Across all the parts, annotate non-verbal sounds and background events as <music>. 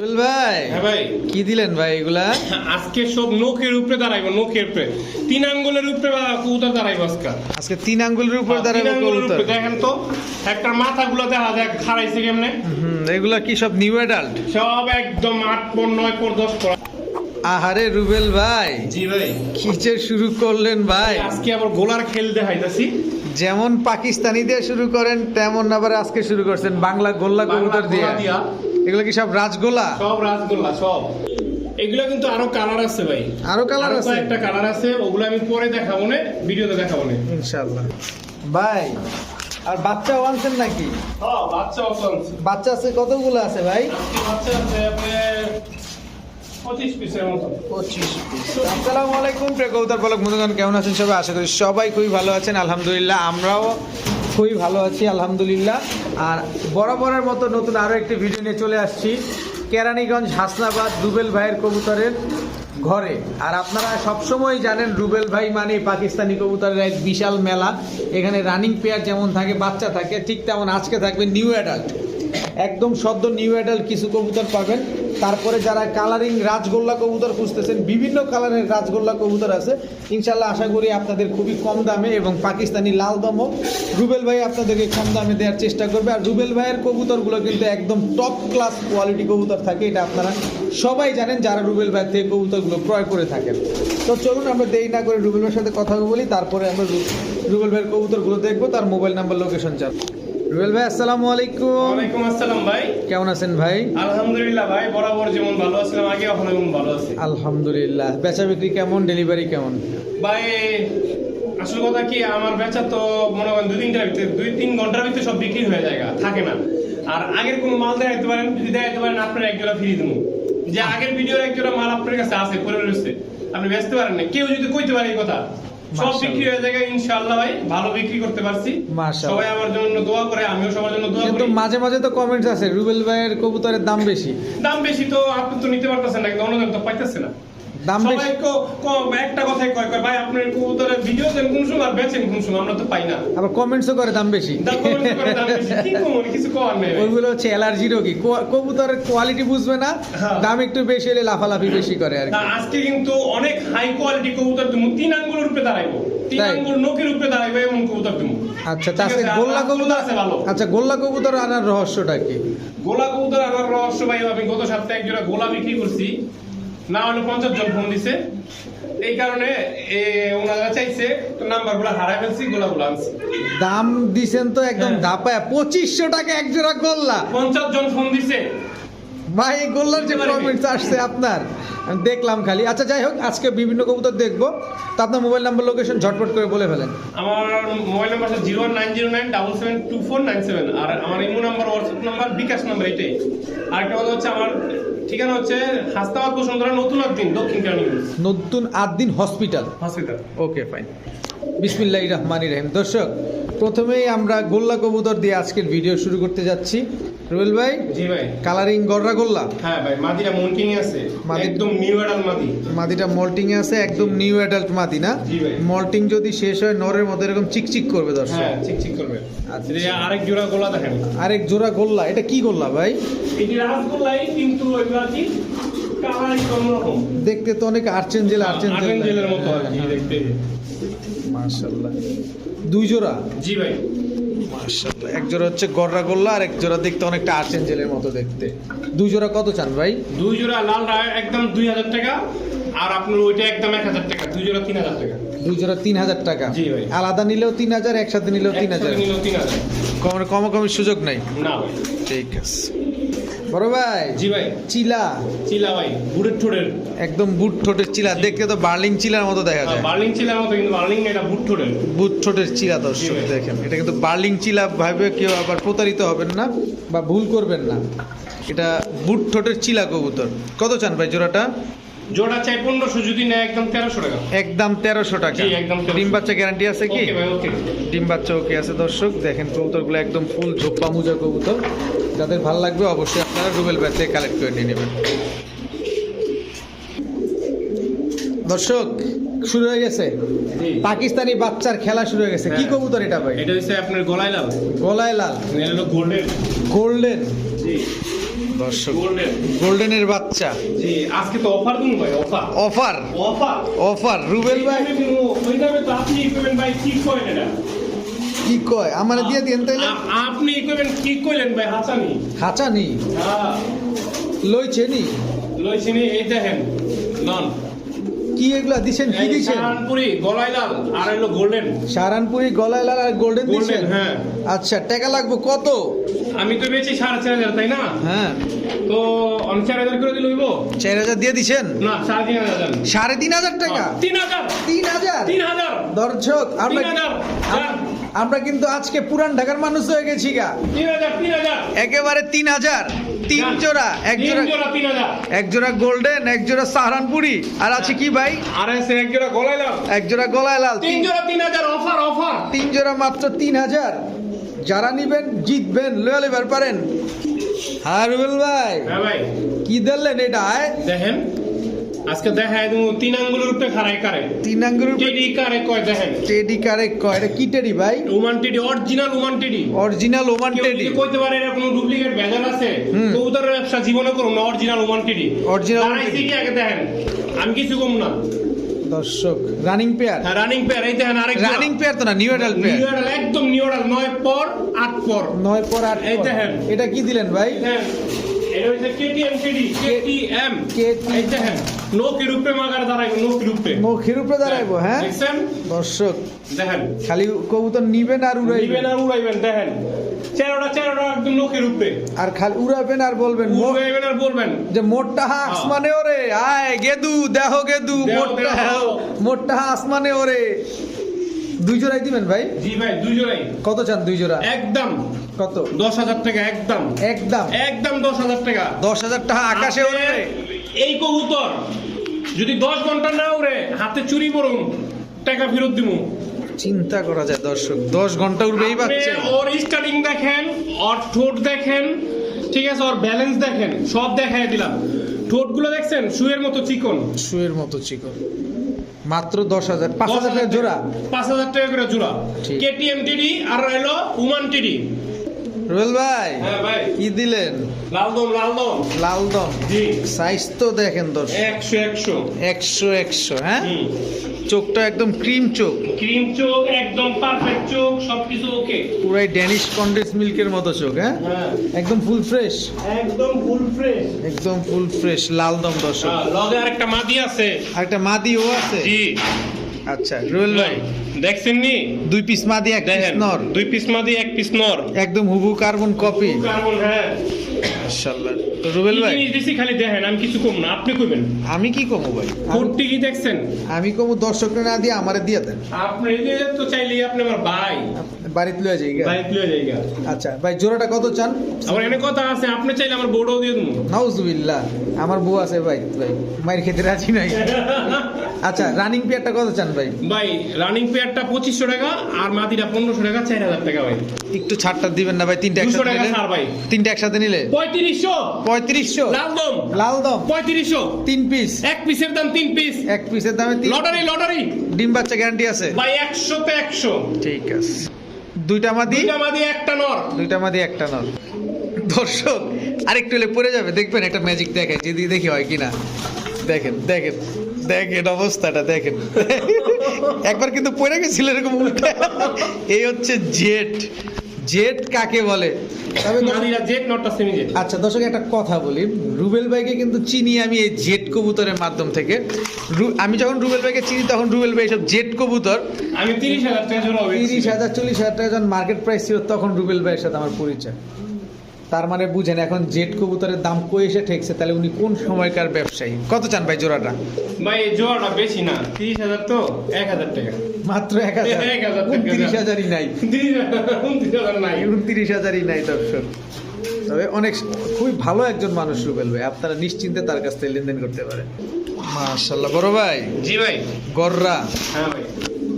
রুবেল ভাই ভাই। কি দিলেন ভাই এগুলা? <coughs> আজকে সব নখের উপরে দাঁড়াইবো নখের উপরে। তিন আঙ্গুলের উপরে কবুতর দাঁড়াইবো আজকে। আজকে তিন আঙ্গুলের উপর তিন কবুতর। দেখেন তো একটা মাথাগুলো দেখা যায় খাড়াইছে কেমনে? এগুলা কি সব নিউ অ্যাডাল্ট সব একদম আট পর নয় পর দশ পর। আহারে রুবেল ভাই জি ভাই। কি শুরু করলেন ভাই? আজকে আবার গোলার খেল দেখাইতাছি। যেমন পাকিস্তানি দিয়ে শুরু করেন তেমন আবার আজকে শুরু করছেন বাংলা গোল্লা কবুতর দিয়া। এগুলো কি সব রাজগোলা সব রাজগোলা সব। এগুলো কিন্তু আরও কালার আছে ভাই। আরও কালার আছে? একটা কালার আছে ওগুলো আমি পরে দেখাবো না ভিডিওতে দেখাবো না। ইনশাআল্লাহ। ভাই আর বাচ্চা আনছেন নাকি? হ্যাঁ বাচ্চা আনছেন বাচ্চা আছে কতগুলো আছে ভাই? বাচ্চা আছে আপনার পঁচিশ পিসের মতো পঁচিশ আলাইকুম কেমন আছেন সবাই? সবাই খুবই ভালো আছেন। আলহামদুলিল্লাহ, আমরাও খুবই ভালো আছি আর মতো নতুন আরও একটি ভিডিও নিয়ে চলে আসছি। কেরানীগঞ্জ, হাসনাবাদ, রুবেল ভাইয়ের কবুতরের ঘরে। আর আপনারা সবসময় জানেন, রুবেল ভাই মানে পাকিস্তানি কবুতরের এক বিশাল মেলা। এখানে রানিং পেয়ার যেমন থাকে, বাচ্চা থাকে, ঠিক তেমন আজকে থাকবে নিউ অ্যাডাল্ট একদম সদ্য নিউ অ্যাডাল্ট কিছু কবুতর পাবেন। তারপরে যারা কালারিং রাজগোল্লা কবুতর খুঁজতেছেন, বিভিন্ন কালারের রাজগোল্লা কবুতর আছে। ইনশাল্লাহ আশা করি আপনাদের খুবই কম দামে এবং পাকিস্তানি লাল দমও রুবেল ভাই আপনাদেরকে কম দামে দেওয়ার চেষ্টা করবে। আর রুবেল ভাইয়ের কবুতরগুলো কিন্তু একদম টপ ক্লাস কোয়ালিটি কবুতর থাকে, এটা আপনারা সবাই জানেন যারা রুবেল ভাইয়ের থেকে কবুতরগুলো ক্রয় করে থাকেন। তো চলুন আমরা দেরি না করে রুবেল ভাইয়ের সাথে কথা বলি, তারপরে আমরা রুবেল ভাইয়ের কবুতরগুলো দেখব, তার মোবাইল নাম্বার লোকেশন চাপ রুবেল ভাই আসসালামু আলাইকুম। ওয়ালাইকুম আসসালাম ভাই। কেমন আছেন ভাই? আলহামদুলিল্লাহ ভাই বরাবর যেমন ভালো আছিলাম আগে এখন এমন ভালো আছি। আলহামদুলিল্লাহ। বেচা বিক্রি কেমন ডেলিভারি কেমন? ভাই আসল কথা কি আমার বেচা তো মনে করেন দুই তিনটার ভিতরে দুই তিন ঘণ্টার ভিতরে সব বিক্রি হয়ে যায় থাকে না। আর আগের কোনো মাল দেখাইতে পারেন যদি দেখাইতে পারেন আপনার এক জোড়া ফিরিয়ে দেবো যে আগের ভিডিওর এক জোড়া মাল আপনার কাছে আছে পরে রয়েছে আপনি বেচতে পারেন না। কেউ যদি কইতে পারে এই কথা সব বিক্রি হয়ে যায় ইনশাআল্লাহ ভাই ভালো বিক্রি করতে পারছি। সবাই আমার জন্য দোয়া করে আমিও সবার জন্য দোয়া কিন্তু করি। মাঝে মাঝে তো কমেন্টস আছে রুবেল ভাইয়ের কবুতরের দাম বেশি। দাম বেশি তো আপনি তো নিতে পারতেছেন না কিন্তু অন্যজন তো পাইতেছে না। দাম সবাই কো- কো- একটা কথাই কয় কয় ভাই আপনার কবুতরের ভিডিও দেন কোন সময় আর বেচেন কোন সময় আমরা তো পাই না আবার কমেন্টসও করে দাম বেশি দাম comment করে দাম বেশি। কি কমন? কিছু করার নেই ওইগুলো হচ্ছে অ্যালার্জি রোগী কবুতরের কোয়ালিটি বুঝবে না হ্যাঁ। দাম একটু বেশি হলে লাফালাফি বেশি করে আর আজকে কিন্তু অনেক হাই কোয়ালিটি কবুতর তুমি তিন আঙ্গুলের উপরে দাঁড়াইবো তিন? আঙ্গুল নখের উপরে দাঁড়াইবো এমন কবুতর তুমি আচ্ছা আর গোল্লা কবুতর আছে ভালো। আচ্ছা গোল্লা কবুতর আনার রহস্যটা কি গোলা কবুতর আমার রহস্য ভাই আমি গত সপ্তাহে এক জোড়া গোলা বিক্রি করছি না হলে পঞ্চাশ জন ফোন দিছে। এই কারণে এ, ওনারা চাইছে তো নাম্বারগুলা হারাই ফেলছি গোলা গুলা আনছি। দাম দিছেন তো একদম ধাপায়। দাপায় পঁচিশশো টাকা এক জোড়া গোল্লা পঞ্চাশ জন ফোন দিছে। ভাই গোল্লার যে কমেন্টস আসছে আপনার দেখলাম খালি। আচ্ছা যাই হোক আজকে বিভিন্ন কবুতর দেখব। তো আপনার মোবাইল নাম্বার লোকেশন ঝটপট করে বলে ফেলেন। আমার মোবাইল নাম্বার আছে zero nine zero nine double seven two four nine seven. আর আমার imo number WhatsApp number bKash number এটাই। আরেকটা কথা হচ্ছে আমার ঠিকানা হচ্ছে হাস্তাবাদ বসুন্ধরা নতুন দিন দক্ষিণ কেরানীগঞ্জ। নতুন Adin hospital. Hospital. Okay fine বিসমিল্লাহ রহমান রহিম। দর্শক প্রথমেই আমরা গোল্লা কবুতর দিয়ে আজকের ভিডিও শুরু করতে যাচ্ছি। রুবেল ভাই জি ভাই কালারিং গড়রা গোল্লা হ্যাঁ ভাই মাদিরা মন্টিং আছে মাদি- একদম নিউ অ্যাডাল মাদি মাদিটা মল্টিং এ আছে একদম নিউ অ্যাডাল্ট মাদি না জি ভাই। মল্টিং যদি শেষ হয় নরের মধ্যে এরকম চিকচিক করবে দর্শক হ্যাঁ ঠিক করবে আচ্ছা। এই আরেক জোড়া গোলা দেখেন আরেক জোড়া গোল্লা এটা কি গোল্লা ভাই এটি রাসগোল্লাই কিন্তু এগুলা কি কালার একটু অন্যরকম দেখতে তো অনেক আর্চেঞ্জেল আর্চেঞ্জেল আর্জেন্টেলের মতো আর কি দেখতে মাশাআল্লাহ দুই জোড়া জি ভাই মাশাআল্লাহ এক জোড়া হচ্ছে গররা গোল্লা আর এক জোড়া দেখতে অনেকটা আর্চেঞ্জেলের মতো দেখতে। দুই জোড়া কত চান ভাই? দুই জোড়া লাল একদম দুই হাজার টাকা আর আপনার ওইটা একদম এক হাজার টাকা। দুই জোড়া তিন হাজার টাকা। দুই জোড়া তিন হাজার টাকা। জি ভাই। আলাদা নিলেও তিন হাজার একসাথে নিলেও তিন হাজার। নিলেও তিন হাজার। কম কমাকমির সুযোগ নাই? না ঠিক আছে। বড় ভাই জি ভাই। চিলা। চিলা ভাই বুটের ঠোঁটের। একদম বুট ঠোঁটের চিলা। দেখতে তো বার্লিং চিলার মতো দেখা যায়। বার্লিং চিলার মতো কিন্তু বার্লিং এটা বুট ঠোঁটের। বুট ঠোঁটের চিলা দর্শক দেখেন। এটা কিন্তু বার্লিং চিলা ভাবে কেউ আবার প্রতারিত হবেন না বা ভুল করবেন না। এটা বুট ঠোঁটের চিলা কবুতর। কত চান ভাই জোড়াটা? জোড়া চাই পনেরোশো যদি নেয় একদম তেরোশো টাকা। একদম তেরোশো টাকা। জি, একদম 1300 ডিম বাচ্চা গ্যারান্টি আছে কি? ওকে ডিম বাচ্চা ওকে আছে দর্শক। দেখেন কবুতরগুলো একদম ফুল ঝোপ্পা মুজা কবুতর। যাদের ভালো লাগবে অবশ্যই আপনারা রুবেল ব্যাট থেকে কালেক্ট করে নিয়ে নেবেন। দর্শক শুরু হয়ে গেছে? পাকিস্তানি বাচ্চার খেলা শুরু হয়ে গেছে। কি হ্যাঁ। কবুতর এটা ভাই? এটা হচ্ছে আপনার গলায় লাল। গলায় লাল। গোল্ডেন গোল্ডেন জি। দর্শক। গোল্ডেন গোল্ডেনের বাচ্চা। জি আজকে তো অফার দিন ভাই offer offer offer offer Rubel ভাই? ওই দামে তো আপনি ইকুইপমেন্ট ভাই কি করেন এটা? কি কয়? আমার দিয়ে দিন তাইলে। আপনি ইকুইপমেন্ট কি কইলেন ভাই হাঁচানি? হাঁচানি? হ্যাঁ। লইছেনি? লইছেনি লইছিনি এই দেখেন নন কি এগুলা দিছেন? কি দিছেন? সাহারানপুরি গলায় লাল আর হলো গোল্ডেন। সারানপুরি গলায় লাল আর গোল্ডেন দিছেন? হ্যাঁ। আচ্ছা টাকা লাগবে কত? আমি তো বেচি সাড়ে চার হাজার তাই না? হ্যাঁ। তো আমি চার হাজার করে দিলে হইব? চার হাজার দিয়ে দিছেন? না সাড়ে তিন হাজার। সাড়ে তিন হাজার টাকা? তিন হাজার। তিন হাজার? তিন হাজার। দর্শক আমরা আমরা কিন্তু আজকে পুরান ঢাকার মানুষ হয়ে গেছি গা। একেবারে তিন হাজার। তিন জোড়া এক জোড়া এক জোড়া গোল্ডেন এক জোড়া সাহারানপুরি। আর আছে কি ভাই? আর এক জোড়া গলায় লাল এক জোড়া গলায় লাল তিন জোড়া তিন হাজার অফার অফার। তিন জোড়া মাত্র তিন হাজার। যারা নিবেন জিতবেন লয়াল এবার পারেন। ভাই হ্যাঁ ভাই। কি দিলেন এটা দেখেন। আজকে দেখায় তুমি তিন আঙ্গুলের উপরে খারাই কারে। তিন আঙ্গুরের টেডি কারে কয় দেখেন? টেডি কারে কয়? এটা কি টেডি ভাই? Oman teddy original Oman teddy. Original Oman teddy. কইতে পারে কোনো ডুপ্লিকেট ভেজাল আছে হুম। কবুতরের ব্যবসা জীবনে করুন না অরিজিনাল উমান টেডি। Original দাঁড়াইছি ওমান কি আগে দেখেন আমি কিছু কম না। দর্শক রানিং পেয়ার হ্যাঁ রানিং পেয়ার এই দেখেন আরেক রানিং পেয়ার তো না নিউ এডাল পেয়ার নিউরাল একদম নিউরাল নয় পর আট পর। নয় পর আট এই। দেখেন। এটা কি দিলেন ভাই? দেখেন এটা হচ্ছে কেটিএম টেডি কেটিএম KTM এই দেখেন নোকি রূপে মাগার দাঁড়াইবো দাঁড়াইবো হ্যাঁ? দেখছেন? দর্শক দেখেন। খালি কবুতর নিবেন আর নিবেন উড়াইবেন আর উড়াইবেন দেখেন। চেরোটা চেরোটা একদম নোকের রূপে আর খালি উড়াবেন আর বলবেন উড়াইবেন আর বলবেন। যে মোটটা হা আসমানে ওরে আয় গেদু দেহ গেদু মোটটা মোটটা হা আসমানে ওরে। দুই জোড়াই দিবেন ভাই? জি ভাই দুজনেই কত চান দুই জোড়া? একদম। কত? দশ হাজার টাকা একদম। একদম। একদম দশ হাজার টাকা। দশ হাজার টাকা আকাশে ওড়বে এই কবুতর যদি দশ ঘণ্টা না উড়ে হাতে চুরি করুন টাকা ফেরত দিব চিন্তা করা যায় দর্শক দশ ঘণ্টা উড়বে এই বাচ্চা। ওর স্টার্টিং দেখেন ওর ঠোঁট দেখেন ঠিক আছে ওর ব্যালেন্স দেখেন সব দেখাই দিলাম। ঠোঁটগুলো দেখছেন? শুয়ের মতো চিকন। শুয়ের মতো চিকন। মাত্র দশ হাজার। পাঁচ হাজার টাকা জোড়া? পাঁচ হাজার টাকা করে জোড়া। কেটিএম টিডি আর রইল উমান টিডি ভাই হ্যাঁ কি দিলেন? লালদম লালদম। লাল দম জি। সাইজ তো দেখেন দর্শক। একশো একশো। একশো একশো হ্যাঁ? চোখটা একদম ক্রিম চোখ। ক্রিম চোখ একদম পারফেক্ট চোখ সবকিছু ওকে পুরাই ড্যানিশ কন্ডেন্স মিল্কের মতো চোখ হ্যাঁ? হ্যাঁ। একদম ফুল ফ্রেশ। একদম ফুল ফ্রেশ। একদম ফুল ফ্রেশ লাল দম দর্শক লগে আরেকটা মাদি আছে। আর একটা মাদিও আছে? জি। আচ্ছা রুবেল ভাই দেখছেন নি? দুই পিস মাদি এক পিস নর। দুই পিস মাদি এক পিস নর। একদম হুবু কার্বন কপি কার্বন হ্যাঁ। মাশাআল্লাহ। তো রুবেল ভাই? জিনিস দিছি খালি দেখেন আমি কিছু কম না আপনি কইবেন। আমি কি কমু ভাই? কি দেখছেন? আমি কমু না দিয়ে আমারে দিয়ে দেন। আপনি এই তো চাইলে আপনি আমার ভাই। বাড়িতে লয়ে। লয়ে যাইগা আচ্ছা ভাই জোড়াটা কত চান? আমার এনে কথা আছে আপনি চাইলে আমার দিয়ে দেবো। নাউজুবিল্লাহ। আমার বউ আছে ভাই ভাই মায়ের খেতে রাজি নাই। <laughs> আচ্ছা রানিং পেয়ারটা কত চান ভাই? ভাই রানিং পেয়ারটা পঁচিশশো টাকা আর মাদিটা পনেরোশো টাকা চার হাজার টাকা ভাই। একটু ছাড়টা দিবেন না ভাই তিনটা একসাথে নিলে? তিনটা একসাথে নিলে? পঁয়ত্রিশশো। পঁয়ত্রিশশো? লালদম। লাল দম পঁয়ত্রিশশো। তিন পিস এক পিসের দাম তিন পিস এক পিসের দামে তিন লটারি লটারি। ডিম বাচ্চা গ্যারান্টি আছে? ভাই একশো তো একশো। ঠিক আছে। দুইটা মাদি? দুইটা মাদি একটা নর। দুইটা মাদি একটা নল দর্শক আরেকটু হলে পড়ে যাবে। দেখবেন একটা ম্যাজিক দেখে যদি দেখি হয় কিনা। দেখেন দেখেন। দেখেন অবস্থাটা দেখেন। একবার কিন্তু পড়ে গেছিল এরকম উল্টে। এই হচ্ছে জেট। জেট কাকে বলে? তবে দর্শক- মাদিরা জেট নটটা সেমি জেট আচ্ছা দর্শক একটা কথা বলি। রুবেল ভাইকে কিন্তু চিনি আমি এই জেট কবুতরের মাধ্যম থেকে। আমি যখন রুবেল ভাইকে চিনি তখন রুবেল ভাই সব জেট কবুতর। আমি তিরিশ হাজার টাকা তিরিশ হাজার চল্লিশ হাজার টাকা যখন মার্কেট প্রাইস ছিল তখন রুবেল ভাইয়ের সাথে আমার পরিচয়। তার মানে বুঝেন এখন জেট কবুতরের দাম কই এসে ঠেকছে? তাহলে উনি কোন সময়কার ব্যবসায়ী? কত চান ভাই জোড়াটা? ভাই জোড়াটা বেশি না। তিরিশ হাজার তো এক হাজার টাকা। মাত্র এক হাজার। <laughs> উনত্রিশ হাজারই নাই। উনত্রিশ হাজারই নাই দর্শক। তবে অনেক খুবই ভালো একজন মানুষ রুবেল ভাই। আপনারা নিশ্চিন্তে তার কাছ থেকে লেনদেন করতে পারেন। মাশাল্লাহ বড় ভাই? জি ভাই। গররা? হ্যাঁ ভাই।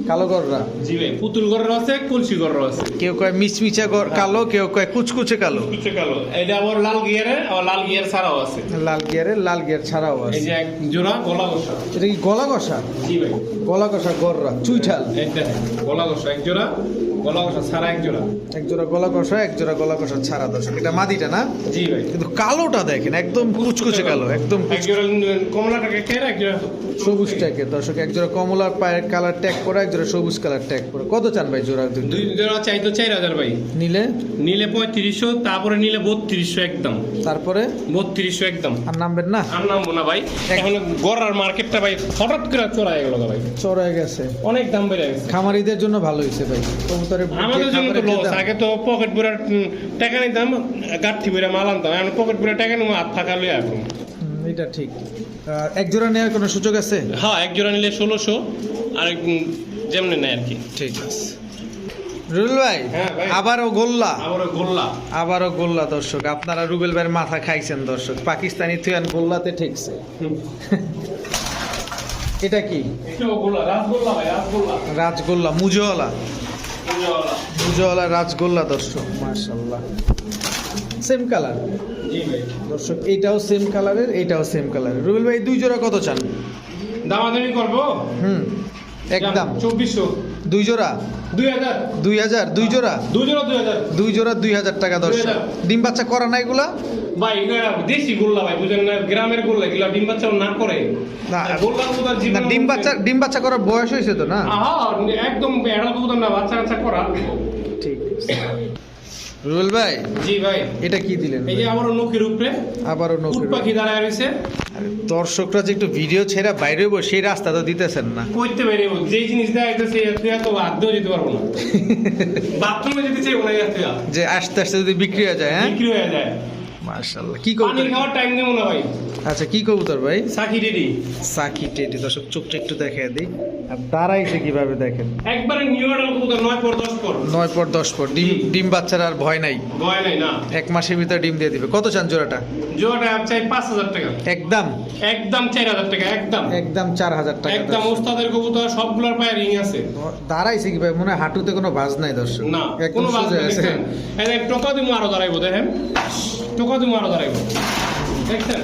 কালো গররা? জি ভাই পুতুল গড়ের আছে কলসি গড়ের আছে। কেউ কয় মিচমিচা গর- কালো কেউ কয় কুচকুচে কালো। কুচকুচে কালো। এটা আবার লাল গিয়ারে আবার লাল গিয়ার ছাড়াও আছে। লাল গিয়ারে লাল গিয়ার ছাড়াও এই আছে যে এক জোড়া গলা কষা এটা কি গলা কষা জি ভাই। গলা কষা গররা চুইঠাল। এটা গলা কষা এক জোড়া। গলা কষা ছাড়া এক জোড়া? এক জোড়া গলা কষা এক জোড়া গলা কষা ছাড়া দর্শক। এটা মাদিটা না? জি ভাই। কিন্তু কালোটা দেখেন একদম কুচকুচে কালো একদম এক জোড়া কমলা টাকা এক জোড়া? সবুজ দর্শক এক জোড়া কমলার পায়ের কালার ট্যাগ করা এক জোড়া সবুজ কালার ট্যাগ করা কত চান ভাই জোড়া দুই জোড়া চাই তো চার হাজার ভাই। নিলে? নিলে পঁয়ত্রিশশো তারপরে নিলে বত্রিশশো একদম। তারপরে? বত্রিশশো একদম। আর নামবেন না? আর নামবো না ভাই। এখন গড়ার মার্কেটটা ভাই হঠাৎ করে চড়া গেল ভাই। চড়ায় গেছে। অনেক দাম বেড়ে গেছে। খামারিদের জন্য ভালো হয়েছে ভাই। কবুতরের আমাদের জন্য তো লস আগে তো পকেট পুরা টাকা নিতাম গাঠি পুরা মাল আনতাম। এখন পকেট পুরা টাকা নিবো হাত ফাঁকা লইয়া এখন এটা ঠিক। এক জোড়া নেওয়ার কোনো সুযোগ আছে? হ্যাঁ এক জোড়া নিলে ষোলোশো আর যেমনি নেয় আর কি। ঠিক আছে। রুবেল ভাই হ্যাঁ, আবারও গোল্লা। আবার গোল্লা। আবারও গোল্লা দর্শক। আপনারা রুবেল ভাইয়ের মাথা খাইছেন দর্শক। পাকিস্তানি থুয়ান গোল্লাতে ঠেকছে। এটা কি? এটাও গোল্লা রাসগোল্লা ভাই রাজগোল্লা মুজোওয়ালা। গোল্লা। রাজগোল্লা দর্শক মার্শাল্লাহ সেম কালার দর্শক এটাও সেম কালারের এটাও সেম কালারের রুবেল ভাই দুই জোড়া কত চান? দামাদামি করব? হুম একদম। চব্বিশশো। দুই জোড়া? দুই হাজার। দুই হাজার দুই জোড়া? দুই জোড়া দুই হাজার। দুই জোড়া দুই হাজার টাকা দর্শক 2000 ডিম বাচ্চা করা না এগুলা? ভাই দেশি গোল্লা ভাই বুঝেন না গ্রামের গোল্লা এগুলা ডিম বাচ্চা না করে। না, ডিম বাচ্চা ডিম বাচ্চা করার বয়স হয়েছে তো না? একদম এড়া না বাচ্চা কাচ্চা করা। ঠিক। রুবেল ভাই জি ভাই। এটা কি দিলেন এই যে আমার নখের উপরে আবারও উট পাখি দাঁড়ায় রয়েছে। আরে দর্শকরা যে একটু ভিডিও ছেড়ে বাইরে বসে সেই রাস্তা তো দিতেছেন না। কইতে পারি যেই জিনিস দেখাইতেছে তুই এত আদৌ যেতে পারব না। <laughs> বাথরুমে যেতে চাই তুই যে আস্তে আস্তে যদি বিক্রি হয়ে যায় হ্যাঁ? বিক্রি হয়ে যায়। মার্শাল্লাহ কি পানি খাওয়ার টাইম দেবো না ভাই আচ্ছা কি কবুতর ভাই? সাকি রেডি সাকি টেটি দর্শক চোখটা একটু দিই। আর দাঁড়াইছে কীভাবে দেখেন? একবারে নিউ অর্ডার কবুতর নয় পর দশ পর। নয় পর দশ পর। ডিম ডিম বাচ্চার আর ভয় নাই? ভয় নাই না। এক মাসের ভিতরে ডিম দিয়ে দিবে। কত চান জোড়াটা? জোয়াটা চাই পাঁচ হাজার টাকা। একদম? একদম চার হাজার টাকা একদম। একদম চার হাজার টাকা একদম। ওস্তাদের কবুতর সবগুলোর পায়ে রিং আছে। দাঁড়াইছে কি ভাই মনে হয় হাঁটুতে কোনো ভাজ নাই দর্শক। না কোনো সোজা নেই, এই টোকা দিমু আরও দাঁড়াইবো দেখেন। টোকা দিমু আরও দাঁড়াইবো। দেখছেন?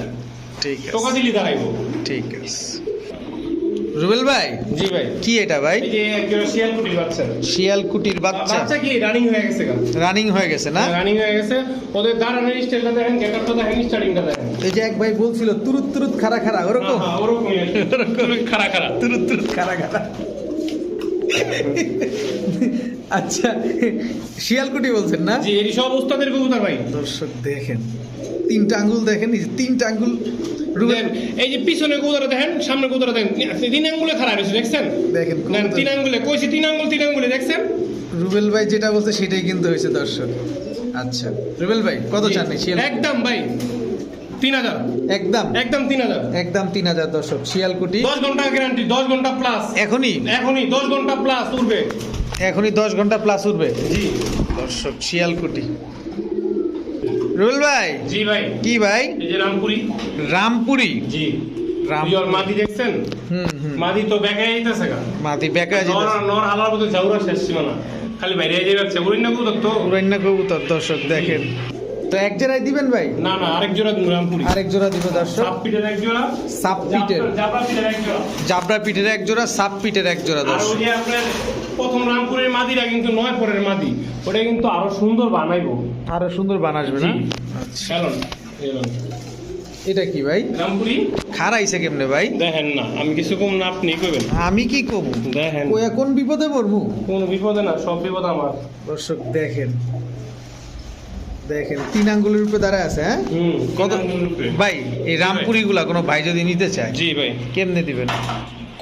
ঠিক টোকা দিলি দাঁড়াইবো। ঠিক আছে। রুবেল ভাই? জি ভাই। কি এটা ভাই? এই যে একজন শিয়াল কুটির বাচ্চা। শিয়াল কুটির বাচ্চা। বাচ্চা কি? রানিং হয়ে গেছে রানিং হয়ে গেছে না? রানিং হয়ে গেছে। ওদের দাঁড়ানোর স্টাইলটা দেখেন গেটআপটা দেখেন স্টার্টিংটা দেখেন। এই যে এক ভাই বলছিল তুরুত তুরুত খারা খারা ওরকম? হ্যাঁ, হ্যাঁ, ওরকমই খাড়া খাড়া। তুরুত তুরুত খারা খারা <laughs> আচ্ছা শিয়ালকুটি বলছেন না? জি এটি সব ওস্তাদের কবুতর ভাই। দর্শক দেখেন তিনটা আঙ্গুল দেখেন তিনটা আঙ্গুল রুবেল এই যে পিছনে কবুতর দেখেন সামনে কবুতর দেখেন। তিন আঙ্গুলে খাড়া রয়েছে দেখছেন? দেখেন তিন আঙ্গুলে কইছি তিন আঙ্গুল তিন আঙ্গুলে দেখছেন? রুবেল ভাই যেটা বলছে সেটাই কিন্তু হয়েছে দর্শক। আচ্ছা রুবেল ভাই কত। চান শিয়াল একদম ভাই। তিন হাজার। একদম? একদম তিন হাজার। একদম তিন হাজার দর্শক। শিয়ালকুটি দশ ঘণ্টা গ্যারান্টি দশ ঘণ্টা প্লাস এখনই? এখনই দশ ঘণ্টা প্লাস উঠবে। এখনই দশ ঘণ্টা প্লাস উঠবে। জি। দর্শক শিয়ালকুটি। রুবেল ভাই? জি ভাই। কি ভাই? এই যে রামপুরি। রামপুরি? জি। রাম- রাম দেখছেন? হুম হুম। তো বেঁকে যাইতেছে গা। মাতি বেকা নর নর হালার মতো ঝাউরা শেষ ছিল না। খালি বাইরে উড়িন কবুতর তো। উড়াইনা কবুতর দর্শক দেখেন। তো এক জোড়াই দিবেন ভাই? না না আরেক জোড়া রামপুরি। আরেক জোড়া দিব দর্শক। সাপ পিঠের এক জোড়া। সাপ পিটের জাবরা পিঠের এক জোড়া। জাবরা এক জোড়া সাপ পিঠের এক জোড়া আর দর্শক। ওই যে আপনার প্রথম রামপুরের মাদিরা কিন্তু নয় পরের মাদি। ওটা কিন্তু আরও সুন্দর বানাইবো। আরও সুন্দর বানাসবে না? এলন। এটা কি ভাই? রামপুরি? খারাইছে কেমনে ভাই? দেখেন না আমি কিছু কম না আপনি কইবেন। আমি কি কম? দেখেন। ও এখন বিপদে পড়মু কোনো বিপদে না সব বিপদ আমার। দর্শক দেখেন। দেখেন তিন আঙ্গুলের উপরে দাঁড়ায় আছে হ্যাঁ? হুম কত। ভাই এই রামপুরি গুলা কোনো ভাই যদি নিতে চায় জি ভাই। কেমনে দিবেন?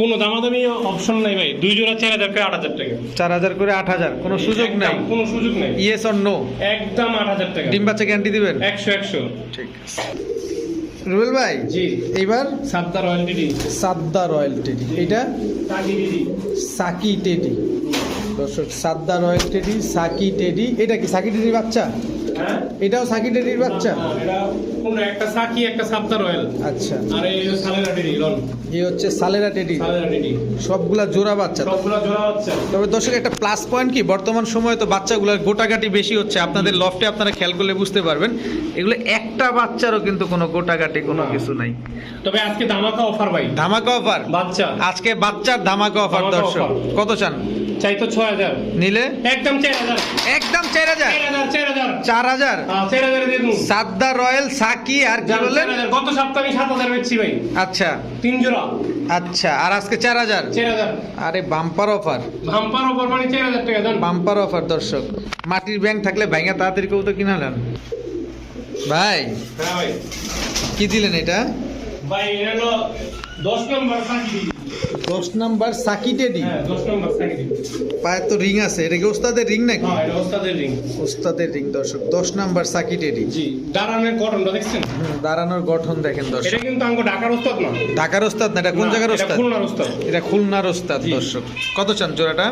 কোনো দামাদামি অপশন নাই ভাই। দুই জোড়া চার হাজার করে আট হাজার টাকা। চার হাজার করে আট হাজার কোনো সুযোগ নাই। কোনো সুযোগ নাই। ইয়েস অর নো একদম আট হাজার টাকা। ডিম বাচ্চা গ্যারান্টি দিবেন? একশো একশো। ঠিক আছে। রুবেল ভাই জি। এইবার? সাতটা রয়্যাল ডিডি সাদ্দা রয়্যাল টেডি এটা সাকি টেডি। দর্শক সাদ্দা রয়্যাল টেডি সাকি টেডি। এটা কি সাকি টেডির বাচ্চা? হ্যাঁ? এটাও সাকি টেডির বাচ্চা? কোনটা একটা সাকি একটা সাপ্তাহ রয়্যাল আচ্ছা। আর এই সালেরা ডেডি লন এই হচ্ছে সালেরা টেডি। সালেরা ডেডি সবগুলা জোড়া বাচ্চা সবগুলো জোড়া হচ্ছে তবে দর্শক একটা প্লাস পয়েন্ট কি? বর্তমান সময়ে তো বাচ্চাগুলোর গোটাগাটি বেশি হচ্ছে। আপনাদের লফটে আপনারা খেয়াল করলে বুঝতে পারবেন। এগুলো একটা বাচ্চারও কিন্তু কোনো গোটাগাটি কোনো কিছু নাই। তবে আজকে ধামাকা অফার ভাই। ধামাকা অফার বাচ্চা। আজকে বাচ্চার ধামাকা অফার দর্শক। কত চান? চাই তো ছয় হাজার। নিলে? একদম চার হাজার। একদম চার হাজার। চার হাজার চার হাজার। হ্যাঁ, সাদ্দা রয়্যাল সাকি আর কি বললেন? গত সপ্তাহে সাত হাজার বেচছি ভাই। আচ্ছা। তিন জোড়া। আচ্ছা আর আজকে চার হাজার? আরে বাম্পার অফার বাম্পার অফার মানে চার হাজার টাকা দেন বাম্পার অফার দর্শক। মাটির ব্যাংক থাকলে ভাইয়া তাড়াতাড়ি কেউ তো কিনালেন ভাই হ্যাঁ ভাই। কি দিলেন এটা? ভাই এটা হলো দশ নম্বর দশ নাম্বার হ্যাঁ তো রিং আছে এটা কি ওস্তাদের রিং নাকি? হ্যাঁ ওস্তাদের রিং। ওস্তাদের রিং দর্শক দশ নাম্বার জি দাঁড়ানোর গঠনটা দেখছেন? দাঁড়ানোর গঠন দেখেন এটা কিন্তু আমাকে ঢাকার ওস্তাদ না। ঢাকার ওস্তাদ না এটা কোন জায়গার ওস্তাদ? খুলনার ওস্তাদ। এটা খুলনার ওস্তাদ দর্শক। কত চান জোড়াটা?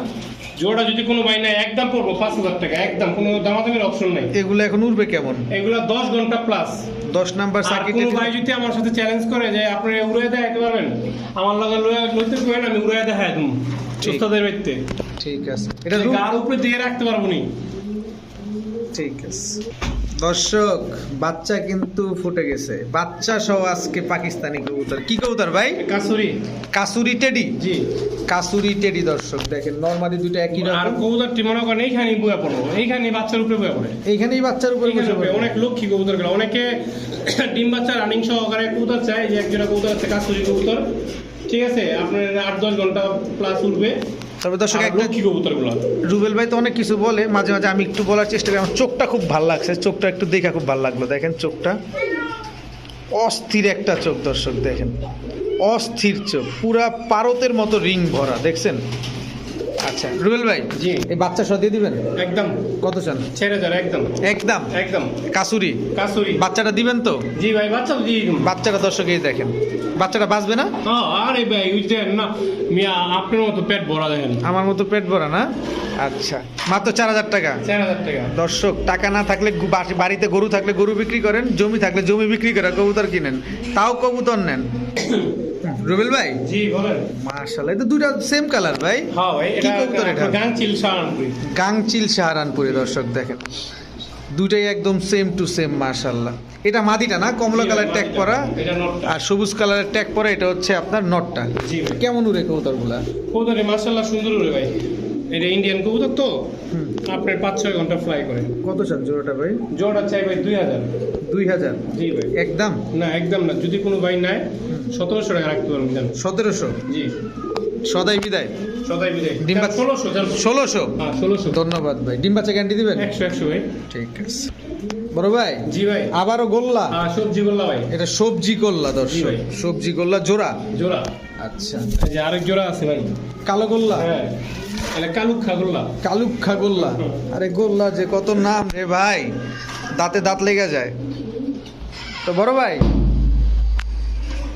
জোড়া যদি কোনো ভাই নাই একদম পড়ব পাঁচ হাজার টাকা একদম। কোনো দামাদামির অপশন নাই। এগুলো এখন উঠবে কেমন? এগুলো দশ ঘণ্টা প্লাস দশ নাম্বার সাকি ভাই যদি আমার সাথে চ্যালেঞ্জ করে যে আপনি উড়ে দেখাইতে পারবেন আমার লগে লয়ে- লইতে করেন আমি উড়ে দেখাই দেবো। সুস্থদের ব্যক্তি ঠিক আছে। এটা গার উপরে দিয়ে রাখতে পারব নি। ঠিক আছে। দর্শক বাচ্চা কিন্তু ফুটে গেছে। বাচ্চা সহ আজকে পাকিস্তানি কবুতর। কি কবুতর ভাই? কাসুরি। কাসুরি টেডি? জি। কাসুরি টেডি দর্শক দেখেন নরমালি দুটো একই রকম আর রকম। কবুতরটি মনে করেন এইখানে বয়ে পড়ব এইখানে বাচ্চার উপরে বয়ে পড়ে। এইখানেই বাচ্চার উপরে বসে পড়বে। অনেক লক্ষ্মী কবুতরগুলো অনেকে ডিম বাচ্চা রানিং সহকারে কবুতর চায় যে একজোড়া কবুতর আছে কাসুরি কবুতর। ঠিক আছে আপনার আট দশ ঘণ্টা প্লাস উঠবে। তবে দর্শক একটা কি রুবেল ভাই তো অনেক কিছু বলে মাঝে মাঝে আমি একটু বলার চেষ্টা করি আমার চোখটা খুব ভালো লাগছে চোখটা একটু দেখে খুব ভালো লাগল দেখেন চোখটা। অস্থির একটা চোখ দর্শক দেখেন। অস্থির চোখ পুরা পারতের মতো রিং ভরা দেখছেন? আচ্ছা। রুবেল ভাই জি। এই বাচ্চা সহ দিয়ে দিবেন? একদম। কত চান? ছেড়ে যার একদম। একদম? একদম। কাসুরি? কাসুরি। বাচ্চাটা দিবেন তো? জি ভাই বাচ্চা দিয়ে দিন বাচ্চাটা দর্শক এই দেখেন। বাচ্চাটা বাঁচবে না? আরে ভাই বুঝছেন না মিয়া আপনার মতো পেট ভরা দেখেন। আমার মতো পেট ভরা না? আচ্ছা। মাত্র চার হাজার টাকা। চার হাজার টাকা। দর্শক টাকা না থাকলে বাড়িতে গরু থাকলে গরু বিক্রি করেন জমি থাকলে জমি বিক্রি করে কবুতর কিনেন। তাও কবুতর নেন। রুবেল ভাই? জি বলেন। মার্শাল এটা দুটো সেম কালার ভাই। হ্যাঁ ভাই এটা কবুতর এটা? গাংচিল সাহারানপুরি। গাংচিল সাহারানপুরে দর্শক দেখেন। দুটাই একদম সেম টু সেম মার্শাল্লাহ এটা মাদিটা না? কমলা কালার ট্যাগ নটটা। আর সবুজ কালারের ট্যাগ পরা এটা হচ্ছে আপনার নটটা। জি কেমন উড়ে কবুতরগুলা? কবুতরে মার্শাল্লাহ সুন্দর উড়ে ভাই। এটা ইন্ডিয়ান কবুতর তো? আপনার পাঁচ ছয় ঘণ্টা ফ্লাই করে। কত চান জোড়াটা ভাই? জোড়া চাই ভাই দুই হাজার। দুই হাজার? জি ভাই। একদম? না একদম না যদি কোনো ভাই নেয় সতেরোশো টাকা রাখতে পারবেন জান। সতেরোশো? জি। সদাই বিদায়। সদাই বিদায়। ডিম বাচ্চা- ষোলোশো ষোলোশো? হ্যাঁ ষোলোশো। ধন্যবাদ ভাই। ডিম বাচ্চা গ্যারান্টি দিবেন? একশো একশো ভাই। ঠিক আছে। বড় ভাই জি ভাই। আবারও গোল্লা? হ্যাঁ সবজি বললা ভাই। এটা সবজি গোল্লা দর্শক। সবজি গোল্লা জোড়া? জোড়া। আচ্ছা। এই যে আরেক জোড়া আছে ভাই। কালো গোল্লা? হ্যাঁ। কালুক্ষা গোল্লা আরে গোল্লা যে কত নাম রে ভাই। দাঁতে দাঁত লেগে যায়। তো বড় ভাই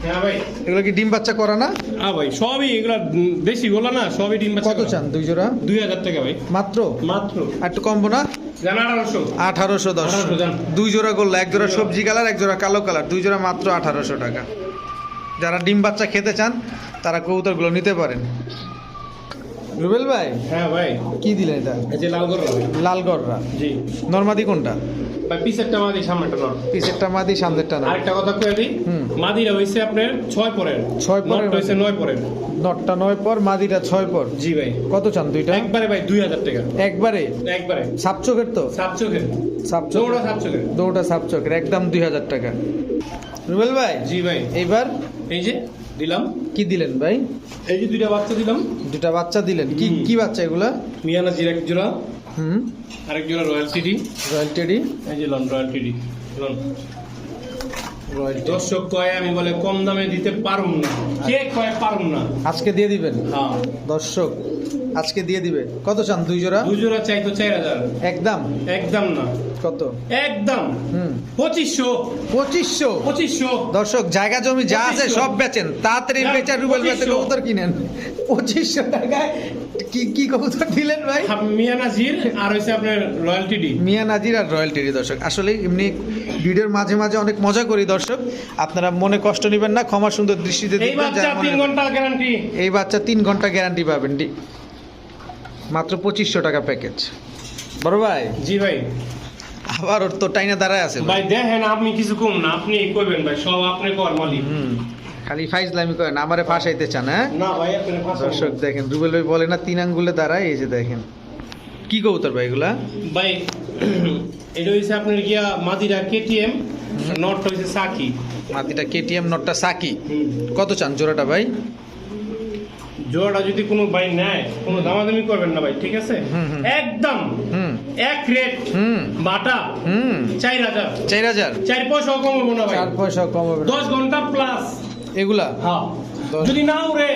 হ্যাঁ ভাই। এগুলো কি ডিম বাচ্চা করা না? হ্যাঁ ভাই সবই এগুলা দেশি গোলা না সবই ডিম বাচ্চা কত চান দুই জোড়া? দুই হাজার টাকা ভাই। মাত্র? মাত্র। একটু কমবো না? আঠারোশো। দশ। দুই জোড়া গোল্লা এক জোড়া সবজি কালার এক জোড়া কালো কালার দুই জোড়া মাত্র আঠারোশো টাকা। যারা ডিম বাচ্চা খেতে চান তারা কবুতরগুলো নিতে পারেন। রুবেল ভাই? হ্যাঁ ভাই। কি দিলেন এটা? এই যে লাল লালগড়রা জি। নর্মাদি কোনটা? ভাই পিসেরটা মাদি সামনেটা নর। পিসেরটা মাদি সামনেরটা না আরেকটা কথা কয়ে দিই। মাদিরা হইছে আপনার ছয় পরের। ছয় পরের নটটা হইছে পরের। নটটা নয় পর মাদিটা ছয় পর। জি ভাই। কত চান দুইটা? একবারে ভাই দুই হাজার টাকা। একবারে? একবারে। সাপ তো? সাত চোখের সাপ চোখ দৌড়া সাত দৌড়া সাপ একদম দুই হাজার টাকা। রুবেল ভাই? জি ভাই। এইবার? এই যে? দিলাম। কি দিলেন ভাই? এই যে দুইটা বাচ্চা দিলাম। দুটা বাচ্চা দিলেন। কি। কি বাচ্চা এগুলা? মিয়ানা জির এক জোড়া হুম। আরেক জোড়া রয়্যাল টিডি রয়্যাল টিডি। এই যে lawn royal T D. Lawn. Royal দর্শক কয় আমি বলে কম দামে দিতে পারুম না। কে কয় পারুম না? আজকে দিয়ে দিবেন? হ্যাঁ। দর্শক আজকে দিয়ে দিবে। কত চান? দুই জোড়া? দুই জোড়া চাই তো চার হাজার। একদম? একদম না। কত? একদম। পঁচিশশো। পঁচিশশো? পঁচিশশো। দর্শক জায়গা জমি যা আছে সব বেচেন। তাড়াতাড়ি না, বেচার রুবেল বেচে কবুতর কিনেন। পঁচিশশো টাকায় কি কি কবুতর দিলেন ভাই? মিয়া নাজির আর হচ্ছে আপনার রয়্যালটি ডি। মিয়া নাজির আর রয়্যালটির দর্শক। আসলে এমনি ভিডিওর মাঝে মাঝে অনেক মজা করি দর্শক। আপনারা মনে কষ্ট নেবেন না ক্ষমা সুন্দর দৃষ্টিতে এই বাচ্চা যার তিন ঘণ্টা গ্যারান্টি এই বাচ্চা তিন ঘণ্টা গ্যারান্টি পাবেন। ডি মাত্র পঁচিশশো টাকা প্যাকেজ। বড় ভাই? জি ভাই। আবার ওর তো টাইনা দাঁড়ায় আছে ভাই। দেখেন আপনি কিছু কম না আপনি কইবেন ভাই সব আপনি কর মালিক। হুম খালি ফাইজলামি করেন আমারে ফাঁসাইতে চান হ্যাঁ? না ভাই আপনি দর্শক দেখেন রুবেল ভাই বলে না তিন আঙ্গুলে দাঁড়ায় এই যে দেখেন। কি কবুতর ভাই এগুলা? ভাই এটা হইছে আপনার গিয়া মাদিরা কেটিএম নট হইছে সাকি। মাটিটা কেটিএম নটটা সাকি। কত চান জোড়াটা ভাই? জোড়াটা যদি কোনো ভাই নেয় কোনো দামাদামি করবেন না ভাই ঠিক আছে। একদম এক রেট বাটা চার হাজার। চার হাজার? চার পয়সা কম হব না ভাই। চার পয়সা কম হবে দশ ঘণ্টা প্লাস এগুলা? হ্যাঁ। যদি না উড়ে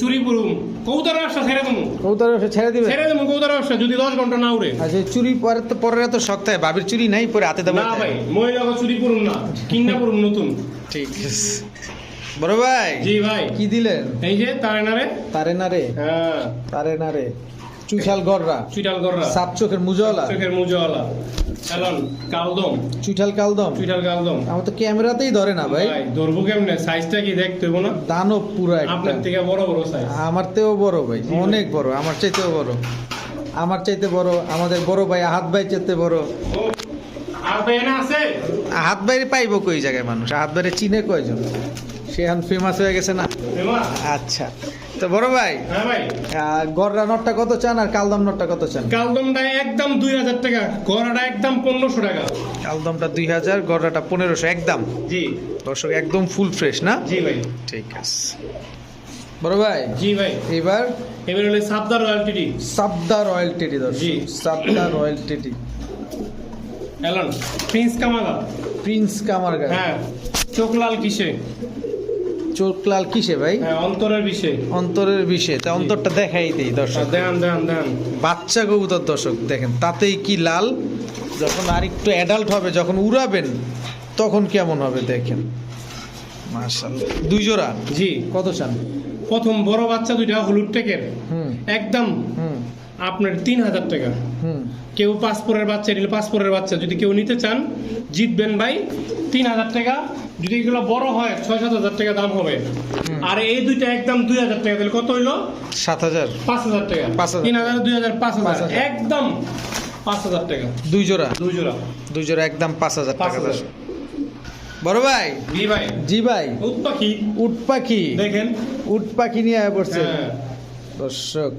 চুরি কৌতার ব্যবসা ছেড়ে দেবো ছেড়ে দিবে? ছেড়ে দেবো কৌতার ব্যবসা যদি দশ ঘণ্টা না উড়ে। চুরি পরে তো এত শখ থাকে বাবির চুরি নাই পরে হাতে দেবো না ভাই মহিলা চুরি পুরুম না কিনা পুরুম নতুন। ঠিক আছে। বড় ভাই জি ভাই। কি দিলেন? এই যে তারে না রে তারে না রে হ্যাঁ। তারে না রে চুইঠাল গররা চুইটাল গররা সাপ চোখের মুজওয়ালা। চোখের মুজওয়ালা। এলন কালদম। চুইঠাল কালদম? চুইটাল কালদম। আমার তো ক্যামেরাতেই ধরে না ভাই। ভাই ধরবো কেমনে? সাইজটা কি দেখতে হব না? দানব পুরো একটা। আপনার থেকে বড় বড় সাইজ আমার থেকেও বড় ভাই অনেক বড় আমার চাইতেও বড়। আমার চাইতে বড় আমাদের বড় ভাই হাত ভাই চাইতে বড়। আর ভাই এনে আছে? হাত বাইরে পাইবো কই জায়গায় মানুষ? হাত বাইরে চিনে কয়জন? সে এখন ফেমাস হয়ে গেছে না? আচ্ছা। তো বড় ভাই হ্যাঁ গররা নটটা কত চান আর কালদম নটটা কত চান? কালদমটা একদম দুই হাজার টাকা গড়াটা একদম পনেরোশো টাকা। কালদমটা দুই হাজার গররাটা পনেরোশো একদম? জি। দর্শক একদম ফুল ফ্রেশ না? জি ভাই। ঠিক আছে। বড় ভাই জি ভাই। এবার? এবার হলে সাবদার রয়্যালটি সাবদা রয়্যাল টেডি দর্শক। জি। সাবদা রয়্যাল টেডি এলন প্রিন্স কামাগা প্রিন্স কামার গায়ে হ্যাঁ চোখ লাল কিসে? চোখ লাল কিসে ভাই? হ্যাঁ অন্তরের বিষে। অন্তরের বিষে। তা অন্তরটা দেখাই দেই দর্শক। দেন দেন দেন বাচ্চা কবুতর দর্শক দেখেন তাতেই কি লাল? যখন আর একটু অ্যাডাল্ট হবে যখন উড়াবেন তখন কেমন হবে দেখেন। মাশাআল্লাহ। দুই জোড়া? জি। কত চান? প্রথম বড় বাচ্চা দুইটা হলুদ টেকের। একদম হুম। আপনার তিন হাজার টাকা। হুম। কেউ পাসপোর্টের বাচ্চা নিলে পাসপোর্টের বাচ্চা। যদি কেউ নিতে চান জিতবেন ভাই তিন হাজার টাকা। যদি এগুলো বড় হয় ছয় সাত হাজার টাকা দাম হবে। আর এই দুইটা একদম দুই হাজার টাকা তাহলে কত হইল? সাত হাজার। পাঁচ হাজার টাকা। তিন হাজার দুই হাজার পাঁচ হাজার। একদম পাঁচ হাজার টাকা। দুই জোড়া? দুই জোড়া। দুই জোড়া একদম পাঁচ হাজার পাঁচ টাকা। বড় ভাই। জি ভাই। জি ভাই। উট পাখি। উট পাখি। দেখেন। উট পাখি নিয়ে আয় পড়ছে। হ্যাঁ। দর্শক।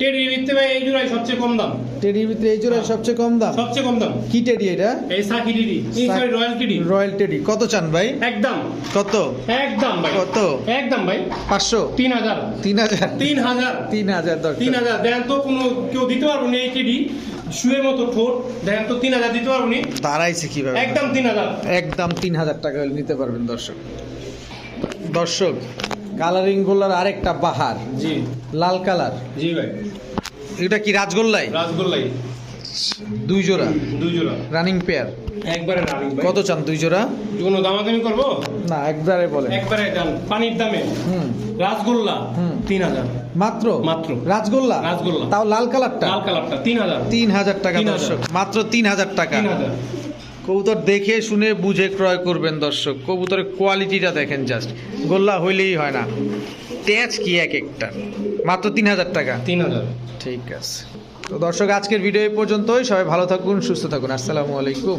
টেডি ভাই এই জোড়াই সবচেয়ে কম দাম। টেডির ভিতরে এই জোড়া সবচেয়ে কম দাম? সবচেয়ে কম দাম। কি টেডি এটা? এই সাকি ডিডি এই sorry royal teddy. Royal teddy. কত চান ভাই? একদম। কত? একদম ভাই। কত? একদম ভাই। পাঁচশো? তিন হাজার। তিন হাজার? তিন হাজার। তিন হাজার তিন হাজার। দেখেন তো কোনো কেউ দিতে পারব না এই টেডি। শুয়ের মতো ঠোঁট। দেখেন তো তিন হাজার দিতে পারব না। দাঁড়াইছে কীভাবে? একদম তিন হাজার। একদম তিন হাজার টাকা নিতে পারবেন দর্শক। দর্শক কালারিং গোল্লার আরেকটা বাহার। জি। লাল কালার। জি ভাই। এটা কি রাজগোল্লাই? রাসগোল্লাই দুই জোড়া। দুই জোড়া। রানিং পেয়ার একবারে রানিং ভাই। কত চান দুই জোড়া? কোনো দামাদামি করব? না একবারে বলে একবারে দাম। পানির দামে। হুম। রাসগোল্লা হুম। তিন হাজার। মাত্র? মাত্র। রাজগোল্লা? রাজগোল্লা। তাও লাল কালারটা? লাল কালারটা তিন হাজার। তিন হাজার টাকা তিন হাজার। দর্শক। মাত্র তিন হাজার টাকা। তিন হাজার। কবুতর দেখে শুনে বুঝে ক্রয় করবেন দর্শক। কবুতরের কোয়ালিটিটা দেখেন জাস্ট গোল্লা হইলেই হয় না। ট্যাচ কি এক একটা? মাত্র তিন হাজার টাকা। তিন হাজার। ঠিক আছে। তো দর্শক আজকের ভিডিও এই পর্যন্তই। সবাই ভালো থাকুন সুস্থ থাকুন। আসসালামু আলাইকুম।